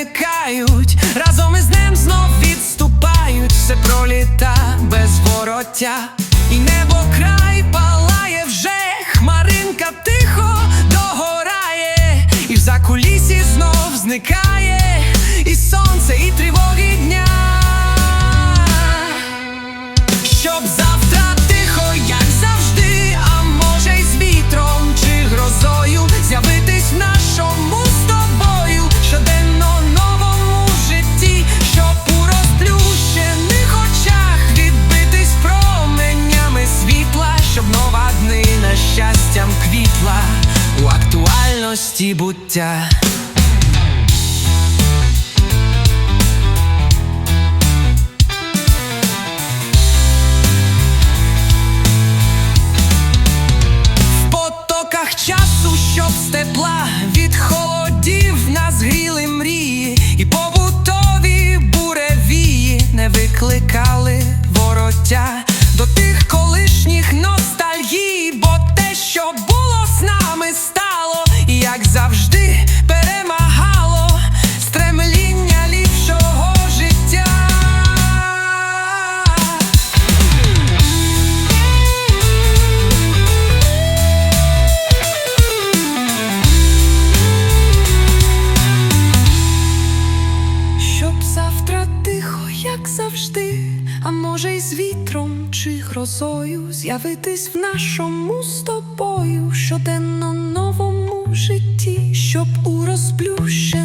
зникають, разом із ним знов відступають, все проліта без вороття. життя. В потоках часу, щоб з тепла від холодів нас мрії, і побутові буревії не викликали вороття до тих. грозою з'явитись в нашому з тобою щоденно новому житті, щоб у розплющенні